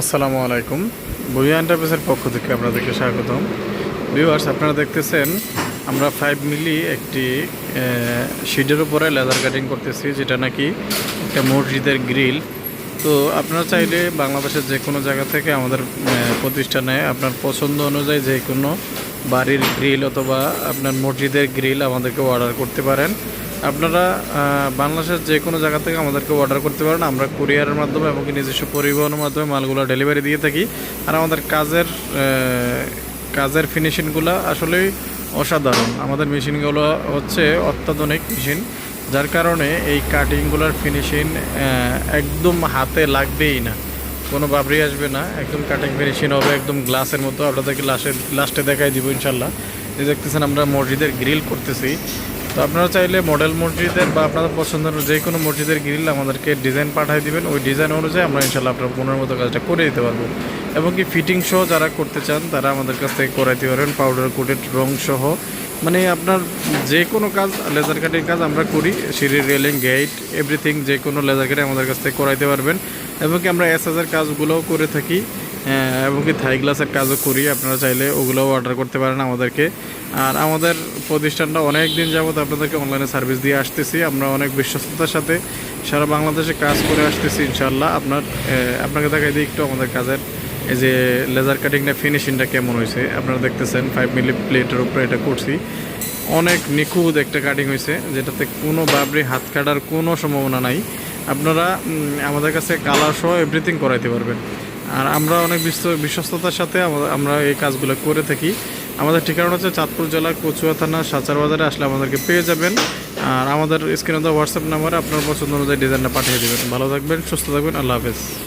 আসসালামু আলাইকুম। বুয়া এন্টারপ্রাইজের পক্ষ থেকে আপনাদেরকে স্বাগতম। ভিউয়ার্স, আপনারা দেখতেছেন, আমরা ফাইভ মিলি একটি শিডের উপরে লেদার কাটিং করতেছি, যেটা নাকি একটা মসজিদের গ্রিল তো আপনারা চাইলে বাংলাদেশের যে কোনো জায়গা থেকে আমাদের প্রতিষ্ঠানে আপনার পছন্দ অনুযায়ী যে কোনো বাড়ির গ্রিল অথবা আপনার মসজিদের গ্রিল আমাদেরকে অর্ডার করতে পারেন। আপনারা বাংলাদেশের যে কোনো জায়গা থেকে আমাদেরকে অর্ডার করতে পারেন। আমরা কুরিয়ারের মাধ্যমে এবং নিজস্ব পরিবহনের মাধ্যমে মালগুলো ডেলিভারি দিয়ে থাকি। আর আমাদের কাজের কাজের ফিনিশিংগুলো আসলেই অসাধারণ। আমাদের মেশিনগুলো হচ্ছে অত্যাধুনিক মেশিন যার কারণে এই কাটিংগুলোর ফিনিশিং একদম হাতে লাগবেই না। কোনো বাবরি আসবে না। একদম কাটিং ফিনিশিং হবে, একদম গ্লাসের মতো। আপনাদেরকে লাস্টে লাস্টে দেখাই দিব ইনশাল্লাহ। এই দেখতেছেন, আমরা মসজিদের গ্রিল করতেছি। তো আপনারা চাইলে মডেল মসজিদের বা আপনাদের পছন্দের যে কোনো মসজিদের গ্রিল আমাদেরকে ডিজাইন পাঠিয়ে দিবেন। ওই ডিজাইন অনুযায়ী আমরা ইনশাল্লাহ আপনার মনের মতো কাজটা করে দিতে পারব। এবং কি ফিটিং সহ যারা করতে চান, তারা আমাদের কাছ থেকে করাইতে পারেন। পাউডার কোটেড রং সহ। মানে আপনার যে কোনো কাজ লেজার কাটিং কাজ আমরা করি। সিঁড়ির রেলিং গেট এভরিথিং যে কোনো লেজার কাটিং আমাদের কাছ থেকে করাইতে পারবেন। এবং কি আমরা এসএসের কাজগুলোও করে থাকি। হ্যাঁ, এবং কি থাই গ্লাসের কাজও করি আপনারা চাইলে ওগুলোও অর্ডার করতে পারেন আমাদেরকে। আর আমাদের প্রতিষ্ঠানটা অনেক দিন যাবত আপনাদেরকে অনলাইনে সার্ভিস দিয়ে আসতেছি। আমরা অনেক বিশ্বস্ততার সাথে সারা বাংলাদেশে কাজ করে আসতেছি ইনশাল্লাহ আপনার আপনাকে দেখাই দিই একটু আমাদের কাজের। এই যে লেজার কাটিংটা ফিনিশিংটা কেমন হয়েছে? আপনারা দেখতেছেন ফাইভ মিলি প্লেটের উপরে এটা করছি। অনেক নিখুঁত একটা কাটিং হয়েছে যেটাতে কোনো বাবরি হাত কাটার কোনো সম্ভাবনা নাই। আপনারা আমাদের কাছে কালার সহ এভরিথিং করাইতে পারবেন। আর আমরা অনেক বিশ্ব- বিশ্বস্ততার সাথে আমরা এই কাজগুলো করে থাকি। আমাদের ঠিকানা হচ্ছে চাঁদপুর জেলা কচুয়া থানা, সাচার বাজারে আসলে আমাদেরকে পেয়ে যাবেন। আর আমাদের স্ক্রিনে দেওয়া হোয়াটসঅ্যাপ নাম্বারে আপনার পছন্দ অনুযায়ী ডিজাইনটা পাঠিয়ে দেবেন। ভালো থাকবেন, সুস্থ থাকবেন, আল্লাহ হাফেজ।